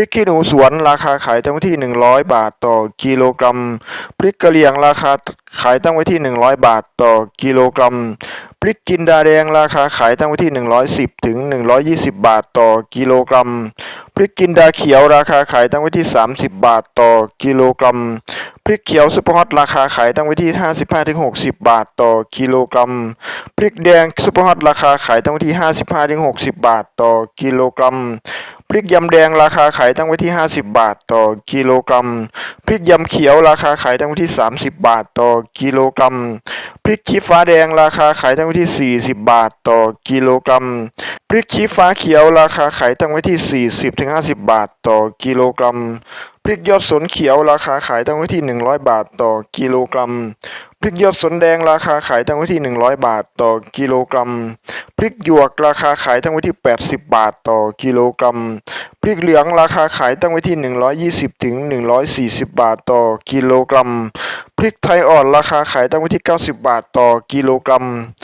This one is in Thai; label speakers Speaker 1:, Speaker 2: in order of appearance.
Speaker 1: ริกขี้หนูสวนราคาขายตั้งไว้ที่ 100 บาทต่อกิโลกรัม พริกกะเหรี่ยงราคาขายตั้งไว้ที่ 100 บาทต่อกิโลกรัม พริกจินดาแดงราคาขายตั้งไว้ที่ 110 ถึง 120 บาทต่อกิโลกรัม พริกจินดาเขียวราคาขายตั้งไว้ที่ 30 บาทต่อกิโลกรัม พริกเขียวซุปเปอร์ฮอตราคาขายตั้งไว้ที่ 55ถึง60 บาทต่อกิโลกรัม พริกแดงซุปเปอร์ฮอตราคาขายตั้งไว้ที่ 55ถึง60 บาทต่อกิโลกรัม พริกยำแดงราคาขายตั้งไว้ที่ 50 บาทต่อกิโลกรัม พริกยำเขียวราคาขายตั้งไว้ที่ 30 บาทต่อกิโลกรัม พริกชี้ฟ้าแดงราคาขายตั้งไว้ที่ 40 บาทต่อกิโลกรัม พริกชี้ฟ้าเขียวราคาขายตั้งไว้ที่ 40ถึง50 บาทต่อกิโลกรัม ริกยอดสนเขียวราคาขายตั้งไว้ที่ 100 บาทต่อกิโลกรัม พริกยอดสนแดงราคาขายตั้งไว้ที่ 100 บาทต่อกิโลกรัม พริกหยวกราคาขายตั้งไว้ที่ 80 บาทต่อกิโลกรัม พริกเหลืองราคาขายตั้งไว้ที่ 120ถึง140 บาทต่อกิโลกรัม พริกไทยอ่อนราคาขายตั้งไว้ที่ 90 บาทต่อกิโลกรัม